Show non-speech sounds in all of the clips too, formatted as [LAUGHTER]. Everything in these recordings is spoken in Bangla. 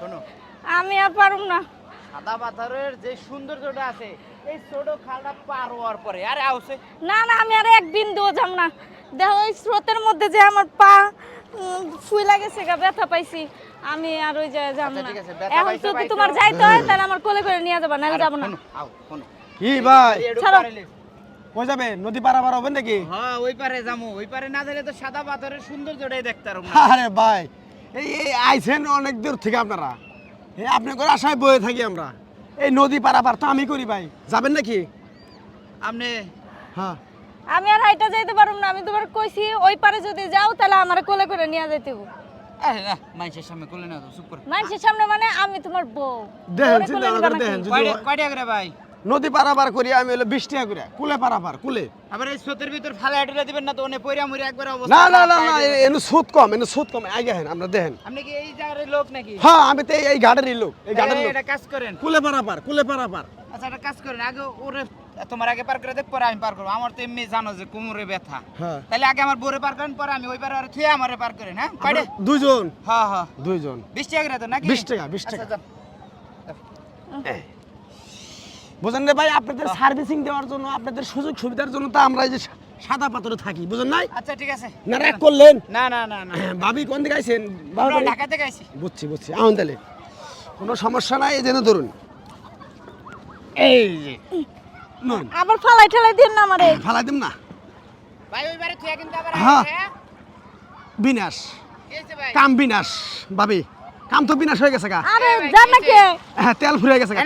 শোনো। আমি আর পারুম না। সাদা পাথরের যে সৌন্দর্যটা আছে এই ছোট খালটা পার হওয়ার পরে আরে আউছে না না আমি আর এক বিন্দুও যাম না। দেখো ওই স্রোতের মধ্যে যে আমার পা উম, ফুইলা গেছে গা ব্যথা পাইছি। আমি আর ওই জায়গায় যাম আচ্ছা, না। ঠিক আছে, ব্যথা এখন যদি তোমার যাইতে হয় তাহলে আমার কোলে করে নিয়ে যাবা নাহলে যাব না। কি ভাই? ছাড়ো। কই যাবে? নদী পারাবার হবে নাকি? হ্যাঁ ওই পারে যামু ওই পারে না দিলে তো সাদা পাথরের সৌন্দর্যটাই দেখতে পারব আরে ভাই এই এই আইছেন অনেক দূর থেকে আপনারা। আপনি করে আশায় বয়ে থাকি আমরা। এই নদী পারাপার তো আমি করি ভাই। যাবেন নাকি? আপনি হ্যাঁ। আমি আর হাইটা যাইতে পারুম না আমি তোমার কইছি ওই পারে যদি যাও তাহলে আমার কোলে করে নিয়ে যাইতে হবে মানুষের সামনে করলে না তো চুপ করে। মানুষের সামনে মানে আমি তোমার বউ। দেখেন চিন্তা করে দেখেন কয়টা করে ভাই? নদী পারাপার করি আমি হলো বিশ টাকা করে কুলে পারাপার কুলে। আবার এই স্রোতের ভিতর ফালে হাঁটলে দিবেন না তো ওনে পয়রা মরে একবার অবস্থা না না না না এনু সুদ কম এনু সুদ কম আগে হেন আমরা দেখেন। আপনি কি এই জায়গার লোক নাকি? হ্যাঁ আমি তো এই- ঘাটেরই লোক এই এই, লোক। এটা কাজ করেন। কুলে পারাপার কুলে পারাপার। আচ্ছা একটা কাজ করেন আগে ওরে তোমার আগে পার করে দেখ পরে আমি পার করব। আমার তো এমনি জানো যে কোমরে ব্যথা। হ্যাঁ। তাহলে আগে আমার বোরে পার করেন পরে আমি ওই পারে আর থুয়ে আমারে পার করেন হ্যাঁ? আমরা দুইজন? হ্যাঁ হ্যাঁ। দুইজন। বিশ টাকা করে তো নাকি? বিশ টাকা, বিশ আচ্ছা, টাকা। যান। বুঝেন রে ভাই আপনাদের সার্ভিসিং দেওয়ার জন্য আপনাদের সুযোগ সুবিধার জন্য তো আমরা এই যে সাদা পাথরে থাকি বুঝেন নাই? আচ্ছা ঠিক আছে। না রাগ করলেন? না না না না। [CLEARS THROAT] ভাবি কোন দিকে আইছেন? ঢাকা থেকে আইছি। বুঝছি বুঝছি। আউন তাহলে কোনো সমস্যা নাই এই ধরুন। এই যে নুন। আবার ফালাই ঠেলাই দিন না আমারে। [CLEARS THROAT] ফালাই দিম না? ভাই ওই বারে থুয়ে কিন্তু আবার হ্যাঁ। আইছে, হ্যাঁ? বিনাশ। কাম বিনাশ ভাবি। কাম তো বিনাশ হয়ে গেছে গা। আরে জান না কে হ্যাঁ তেল ফুরে গেছে গা।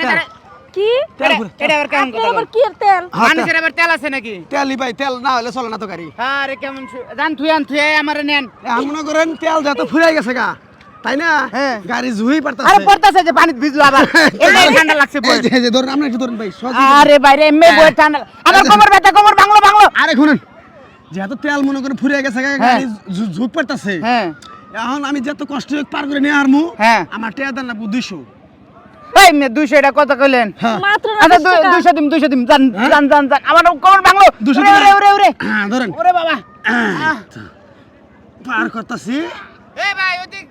কি? তেল এটা- আবার কেমন কথা আবার কি তেল? হ্যাঁ, মানুষের আবার তেল আছে নাকি? তেলই ভাই তেল না হলে চলে না তো গাড়ি। হ্যাঁ কেমন জান আন আমারে নেন। এখন মনে করেন তেল যত ফুরে গেছে গা। তাই না? হ্যাঁ। গাড়ি জুই আরে পড়তাছে যে ভিজলো আবার। [LAUGHS] ঠান্ডা লাগছে এই বই এই যে ধরুন আপনি একটু ধরুন ভাই সহজে আরে বাইরে এমনি বই ঠান্ডা আমার কোমর ব্যথা কোমর ভাঙলো ভাঙলো। আরে শুনুন যেহেতু তেল মনে করে ফুরে গেছে গাড়ি ঝুঁক পারতাছে। হ্যাঁ। এখন আমি যত কষ্ট পার করে নিয়ে আরমু হ্যাঁ। আমার টেয়া দেন না দুইশো এই মে 200 এটা কত কইলেন? হ্যাঁ। মাত্র না আচ্ছা বিশ টাকা। 200 দিম 200 দিম জান জান জান জান আমার কোমর ভাঙলো 200 ওরে ওরে ওরে ওরে। ধরেন। ওরে বাবা। পার করতাছি। এই ভাই ওদিক।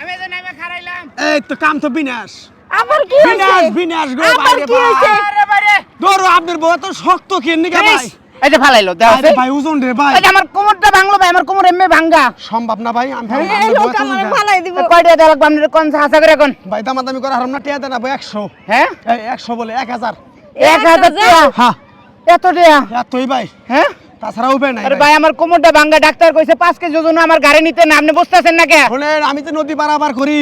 আমি যে নামে খারাইলাম এই তো কাম তো বিনাশ। আবার কি বিনাশ বিনাশ গো বাইরে কি হয়েছে? ভাই। আরে বাইরে ধরো আপনার বউ তো শক্ত কেন নিকা ভাই? এটা ফালাইলো দাও আরে ভাই ওজন রে ভাই। এই আমার কোমরটা ভাঙলো ভাই আমার কোমর এমনি ভাঙ্গা। সম্ভব না ভাই আমি এই লোক আমার ফালাই দিব। কয়টা লাগবে কোন হাসা করে কোন ভাই দামাদামি করে হারাম না টেয়া দেন ভাই একশো। হ্যাঁ? এই একশো বলে এক হাজার। এক হাজার টাকা হ্যাঁ। এত টাকা এতই ভাই। হ্যাঁ? তাছাড়া উপায় নাই আরে ভাই। আমার কোমরটা ভাঙ্গা ডাক্তার কইছে পাঁচ কেজি ওজন আমার গাড়ি নিতে না আপনি বুঝতেছেন না কে শোনেন আমি তো নদী পারাবার করি।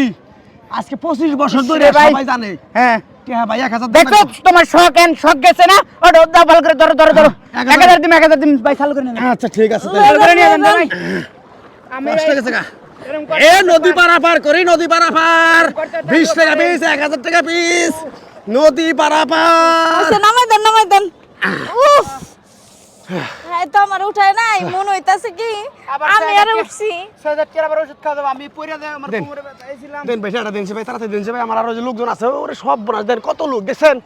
আজকে পঁচিশ বছর ধরে সবাই জানে। হ্যাঁ। টিয়া ভাই দেখো। তোমার শখ এন শখ গেছে না? ওটা দাও ভালো করে ধরো ধরো ধরো। এক এক হাজার দিম এক হাজার দিম ভাই চালু করে নেন আচ্ছা ঠিক আছে। চালু করে নিয়ে যান ভাই। আমি গেছে গা। এ নদী পারাপার করি নদী পারাপার। পিস টাকা পিস নদী পারাপার। আচ্ছা নামাই দেন নামাই দেন। উফ। এই তো আমার উঠায় নাই মন হইতাছে কি? আমি আর উঠছি। আবার ওষুধ খাওয়া আমি দেয় আমার কোমরে ব্যথা দেন ভাই সেটা দিন ভাই তাড়াতাড়ি দিন ভাই আমার আরও যে লোকজন আছে ওরে সব বোনাস। দেন কত লোক দেখছেন।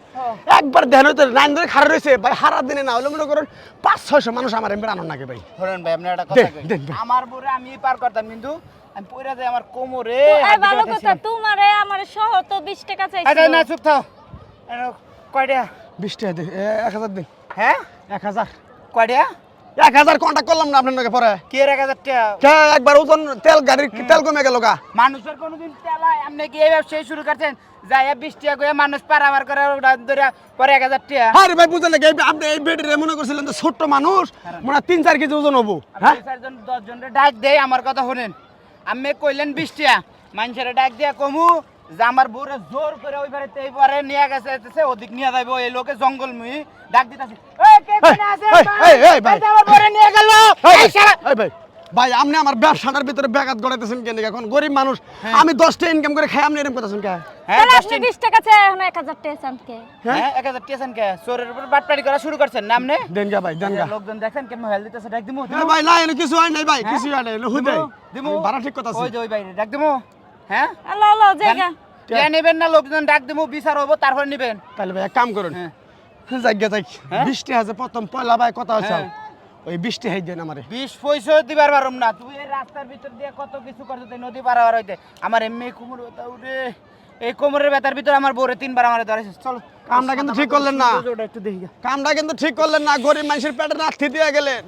একবার দেন হইতে লাইন ধরে খাড়া রয়েছে ভাই হারা দিনে না হলে মনে করেন পাঁচ ছয়শো মানুষ আমার আনন্দ নাকি ভাই। ধরেন ভাই আপনার একটা কথা কই। আমার বরে আমি পার করতাম কিন্তু আমি পয়রা দেয় আমার কোমরে এই ভালো কথা। তোমারে আমার সহ তো 20 টাকা আচ্ছা চাইছিল। না চুপ থাও। কয়টা? বিশ টাকা দিন এ, এক হাজার দিন। হ্যাঁ? এক হাজার। কয়টা? এক হাজার কন্ট্যাক্ট করলাম না আপনার নাকি পরে? কি এর এক হাজার টাকা একবার ওজন তেল গাড়ির তেল কমে গেল গা। মানুষের কোনোদিন তেলায় আপনি কি এই ব্যবসায় শুরু করছেন? যাই বিশ টাকা করে মানুষ পারাবার করে ধরে পরে এক হাজার টাকা আরে ভাই বুঝলেন নাকি? এই- আপনি এই বেডে মনে করছিলেন তো ছোট্ট মানুষ মনে হয় তিন চার কেজি ওজন হব। হ্যাঁ? চারজন ডাক দেয় আমার কথা শুনেন। আমি কইলেন বিশ টাকা মানুষের ডাক দিয়া কমু যে আমার বউরে জোর করে ওই এই পরে নিয়ে গেছে ওদিক নিয়ে যাইবো এই লোকে জঙ্গল মুই ডাক দিতাছে ভাই। এই যে আমার বউরে নিয়ে গেল। এই শালা এই ভাই। ভাই আপনি আমার ব্যবসাটার ভিতরে ব্যাঘাত গড়াইতেছেন কেন? এখন গরিব মানুষ আমি দশটা ইনকাম করে খাই আপনি এরকম করতেছেন কে? হ্যাঁ তাহলে দশ আপনি 20 টাকা চাই এখন 1000 টাকা চান কে? হ্যাঁ? এক হাজার টিয়েছেন কে? চোরের উপর বাটপাড়ি করা শুরু করছেন নাম নে। লোকজন ডাক দিমু ভাই না এনে কিছু হয় নাই ভাই কিছু হয় নাই হুদে। দিমু ভাড়া ঠিক কথা আছে। ওই যে ওই বাইরে ডাক দিমু। হ্যাঁ? আলো আলো জায়গা। কে নেবেন না লোকজন ডাক দিমু বিচার হব তারপর নেবেন। তাহলে ভাই এক কাম করুন। হ্যাঁ যাই? বৃষ্টি আছে প্রথম পয়লা ভাই কথা হচ্ছে হ্যাঁ। ওই বৃষ্টি হাই দেন আমারে। বিশ পয়সা দিবার পারুম না। তুই এই রাস্তার ভিতর দিয়ে কত কিছু করতে নদী পারাবার হইতে। আমার এমনি কোমর ব্যথা উঠে এই কোমরের ব্যথার ভিতর আমার বোরে তিনবার আমার ধরেছে। চলো কামটা কিন্তু ঠিক করলেন না। ওটা একটু দেখি। কামটা কিন্তু ঠিক করলেন না। গরিব মানুষের পেটে না দিয়ে গেলেন।